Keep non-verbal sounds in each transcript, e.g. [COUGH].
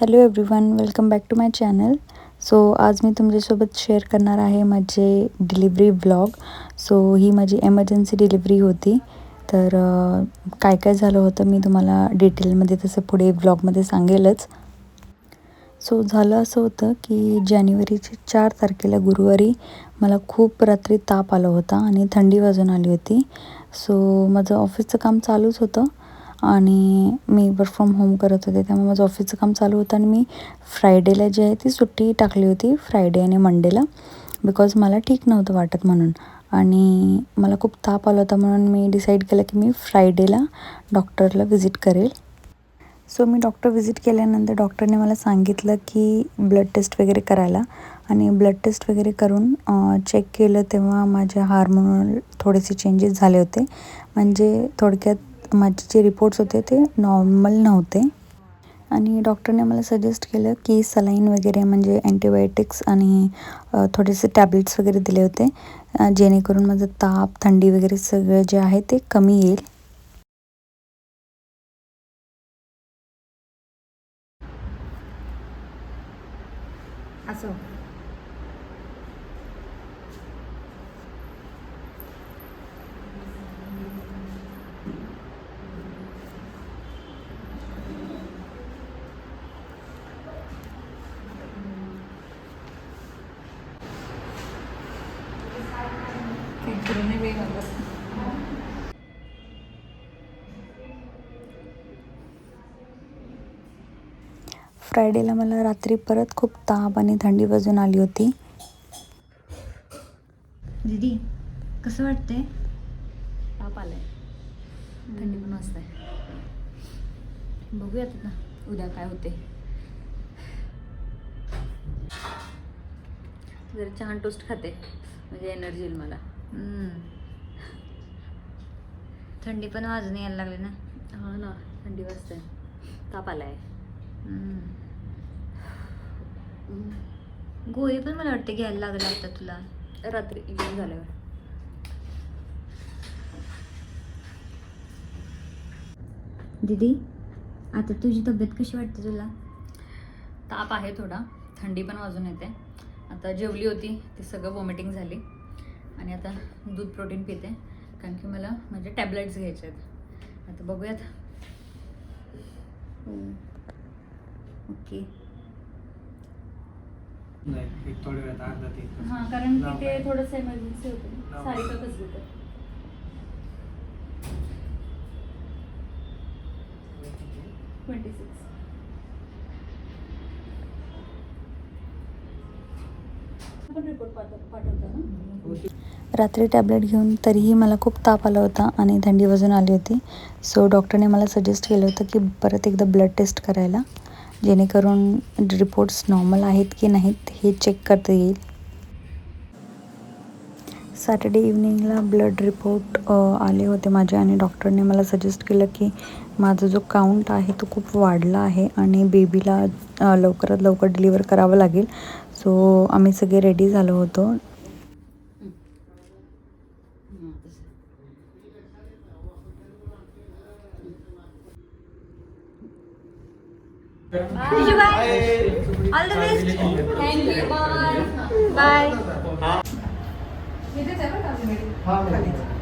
Hello everyone welcome back to my channel so आज मी तुमच्यासोबत शेअर करणार आहे माझे डिलिव्हरी ब्लॉग सो ही माझी एमर्जन्सी डिलिव्हरी होती. तर काय काय झालं होतं मी तुम्हाला डिटेलमध्ये तसं पुढे ब्लॉगमध्ये सांगेलच. सो झालं असं होतं की जानेवारीच्या चार तारखेला गुरुवारी मला खूप रात्री ताप आला होता आणि थंडी वाजून आली होती. सो माझं ऑफिसचं काम चालूच होतं. आणि मी वर्क फ्रॉम होम करत होते त्यामुळे माझं ऑफिसचं काम चालू होतं आणि मी फ्रायडेला जी आहे ती सुट्टी टाकली होती फ्रायडे आणि मंडेला बिकॉज मला ठीक नव्हतं वाटत म्हणून. आणि मला खूप ताप आला होता म्हणून मी डिसाईड केलं की मी फ्रायडेला डॉक्टरला व्हिजिट करेल. सो मी डॉक्टर व्हिजिट केल्यानंतर डॉक्टरने मला सांगितलं की ब्लड टेस्ट वगैरे करायला. आणि ब्लड टेस्ट वगैरे करून चेक केलं तेव्हा माझ्या हार्मोनल थोडेसे चेंजेस झाले होते. म्हणजे थोडक्यात माझे जे रिपोर्ट्स होते ते नॉर्मल नव्हते. आणि डॉक्टरने मला सजेस्ट केलं की सलाईन वगैरे म्हणजे अँटीबायोटिक्स आणि थोडेसे टॅब्लेट्स वगैरे दिले होते जेणेकरून माझं ताप थंडी वगैरे सगळं जे आहे ते कमी येईल. असं. फ्रायडेला मला रात्री परत खूप ताप आणि थंडी वाजून आली होती. दीदी कसं वाटते ताप आलाय. थंडी पण वाजत आहे. बघूयात ना उद्या काय होते जर छान टोस्ट खाते. म्हणजे एनर्जी येईल मला. थंडी पण वाजून यायला लागली ना. हा ना थंडी वाजते. ताप आलाय. गोळी पण मला वाटते घ्यायला लागलं आता तुला. रात्री जेवण झाल्यावर. दीदी आता तुझी तब्येत कशी वाटते तुला? ताप आहे थोडा. थंडी पण वाजून येते. आता जेवली होती ती सगळं वॉमिटिंग झाली. आणि आता दूध प्रोटीन पिते. कारण की मला माझे टॅबलेट्स घ्यायचे आहेत. आता बघूयात. ओके. हां कारण की लांब ते आहे. थोडंसं इमर्जन्सी होतं. सारिका कसं होतं. ट्वेंटी सिक्स पण रिपोर्ट पाठव पाठवता ना? रात्री टॅबलेट घेऊन तरीही मला खूप ताप आला होता आणि थंडी वाजून आली होती. सो डॉक्टरने मला सजेस्ट केलं होतं की परत एकदा ब्लड टेस्ट करायला जेणेकरून रिपोर्ट्स नॉर्मल आहेत की नाहीत हे चेक करता येईल. सॅटर्डे इव्हनिंगला ब्लड रिपोर्ट आले होते माझे आणि डॉक्टरने मला सजेस्ट केलं की माझा जो काउंट आहे तो खूप वाढला आहे आणि बेबीला लवकरात लवकर डिलिव्हर करावं लागेल. सो आम्ही सगळे रेडी झालो होतो. Bye. you guys. All the best. Thank you. Bye. Bye.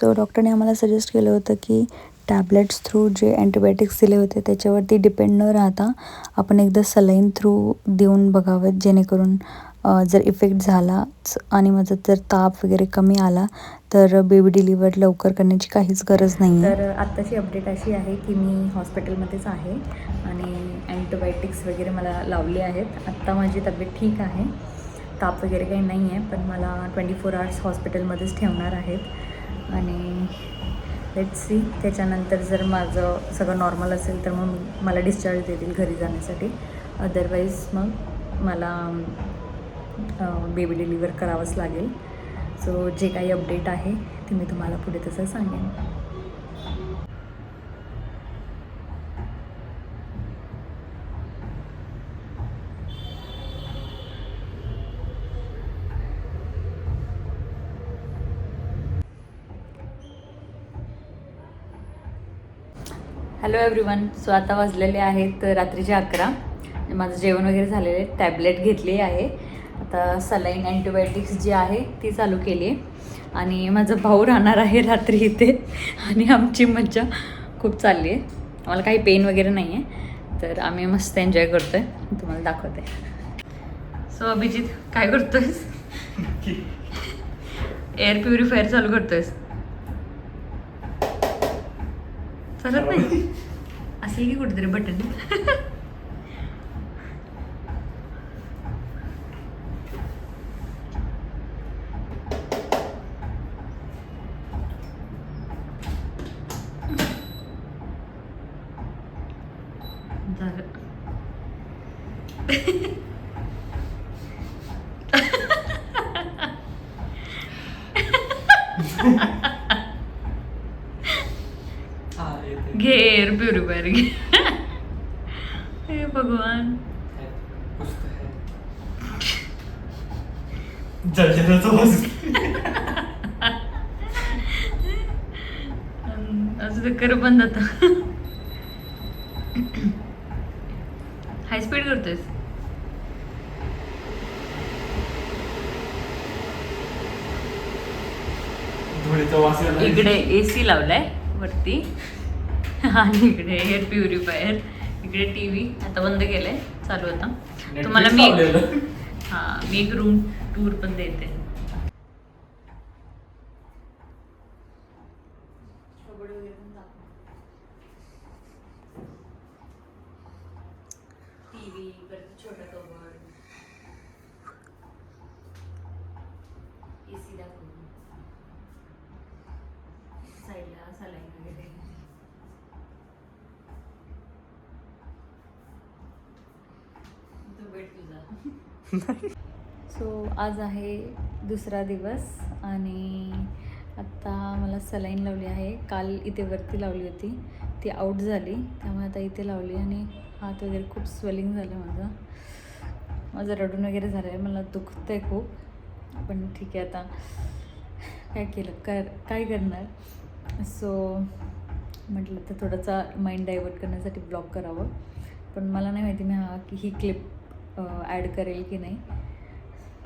So डॉक्टरने आम्हाला सजेस्ट केलं होतं की टॅबलेट्स थ्रू जे अँटीबायोटिक्स दिले होते त्याच्यावरती डिपेंड न राहता आपण एकदा सलाईन थ्रू देऊन बघावेत जेणेकरून जर इफेक्ट झालाच आणि माझा जर ताप वगैरे कमी आला तर बेबी डिलिव्हर लवकर करण्याची काहीच गरज नाही तर आत्ताची अपडेट अशी आहे की मी हॉस्पिटलमध्येच आहे आणि अँटीबायोटिक्स वगैरे मला लावले आहेत. आत्ता माझी तब्येत ठीक आहे. ताप वगैरे काही नाही आहे पण मला ट्वेंटी फोर आवर्स हॉस्पिटलमध्येच ठेवणार आहेत. आणि लेट सी त्याच्यानंतर जर माझं सगळं नॉर्मल असेल तर मग मला डिस्चार्ज देतील घरी जाण्यासाठी. अदरवाईज मग मला बेबी डिलिव्हर करावंच लागेल. सो जे काही अपडेट आहे ते मी तुम्हाला पुढे तसं सांगेन. हॅलो एव्हरीवन सो आता वाजलेले आहेत रात्रीचे अकरा. माझं जेवण वगैरे झालेलं टॅबलेट घेतली आहे. आता सलाईन अँटीबायोटिक्स जी आहे ती चालू केली आहे. आणि माझा भाऊ राहणार आहे रात्री इथे. आणि आमची मज्जा खूप चालली आहे. आम्हाला काही पेन वगैरे नाही आहे तर आम्ही मस्त एन्जॉय करतो आहे तुम्हाला दाखवते. सो अभिजित काय करतोयस? एअर प्युरिफायर चालू करतोयस. चालत नाही असेल की कुठेतरी बटन झालं हा येते घे. एअर प्युरिफायर घे हे भगवान. असं ते कर बंद आता. हाय स्पीड करतोयस? इकडे ए सी लावलाय वरती. [LAUGHS] आणि इकडे एअर प्युरिफायर इकडे टी व्ही आता बंद केलंय चालू होता Netflix तुम्हाला मी. हा मी एक रूम टूर पण देते. साईडला सलाईन वगैरे तो बेड तुझा [LAUGHS] सो आज आहे दुसरा दिवस आणि आत्ता मला सलाईन लावली आहे. काल इथे वरती लावली होती. ती आऊट झाली. त्यामुळे आता इथे लावली आणि हात वगैरे खूप स्वेलिंग झालं माझं. माझं रडून वगैरे झालं आहे मला दुखतं आहे खूप. पण ठीक आहे आता. काय केलं? कर काय करणार? सो म्हटलं तर थोडासा माइंड डायवर्ट करण्यासाठी ब्लॉक करावं. पण मला नाही माहिती मी हा की ही क्लिप ॲड करेल की नाही.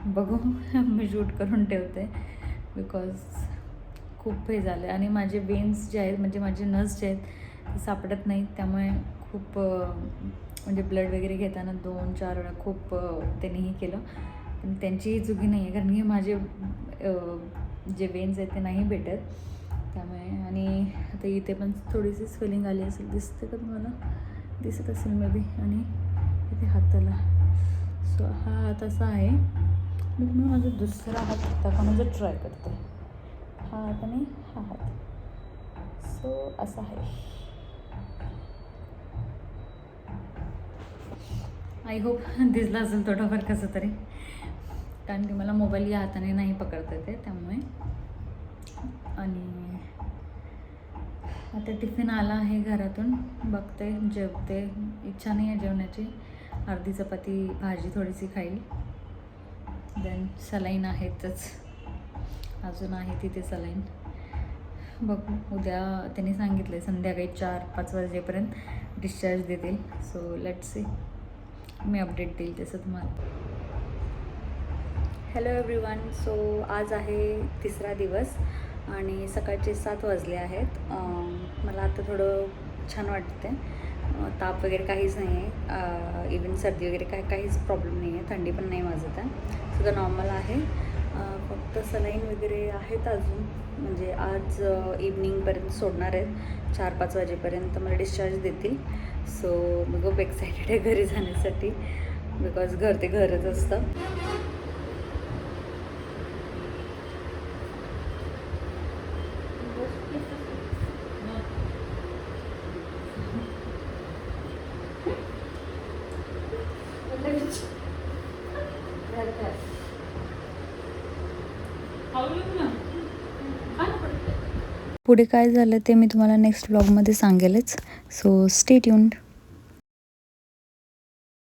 बघू [LAUGHS] मी शूट करून ठेवते. बिकॉज खूप हे झालं आणि माझे वेन्स जे आहेत म्हणजे माझे नस जे आहेत ते सापडत नाहीत. त्यामुळे खूप म्हणजे ब्लड वगैरे घेताना दोन चार वेळा खूप त्यांनीही त्यांनी हे केलं. पण त्यांचीही चुकी नाही आहे कारण की माझे जे वेन्स आहेत ते नाही भेटत. त्यामुळे आणि आता इथे पण थोडीशी स्वेलिंग आली असेल दिसते का तुम्हाला? दिसत असेल मे बी आणि इथे हाताला. सो हा हात असा आहे. मी तुम्हाला माझा दुसरा हात दाखवण्याचा ट्राय करते. हा हात आणि हा हात. सो असा आहे. आय होप दिसला असेल थोडंफार कसं तरी. कारण की मला मोबाईल या हाताने नाही पकडता येते त्यामुळे. आणि आता टिफिन आला आहे घरातून. बघते जेवते. इच्छा नाही आहे जेवण्याची. अर्धी चपाती भाजी थोडीशी खाईल. देन सलाईन आहेतच. अजून आहे तिथे सलाईन. बघू उद्या त्यांनी सांगितलं संध्याकाळी चार पाच वाजेपर्यंत डिस्चार्ज देतील. सो लेट्स सी मी अपडेट देईल तसं तुम्हाला. हॅलो एव्हरीवन सो आज आहे तिसरा दिवस आणि सकाळचे सात वाजले आहेत. मला आता थोडं छान वाटते ताप वगैरे काहीच नाही आहे इवन सर्दी वगैरे काय काहीच प्रॉब्लेम नाही आहे थंडी पण नाही माझं तर. सगळं नॉर्मल आहे. फक्त सलाईन वगैरे आहेत अजून. म्हणजे आज इव्हनिंगपर्यंत सोडणार आहेत. चार पाच वाजेपर्यंत मला डिस्चार्ज देतील. सो मी खूप एक्सायटेड आहे घरी जाण्यासाठी. बिकॉज घर ते घरच असतं. पुढे काय झालं ते मी तुम्हाला नेक्स्ट ब्लॉगमध्ये सांगेलच. So stay tuned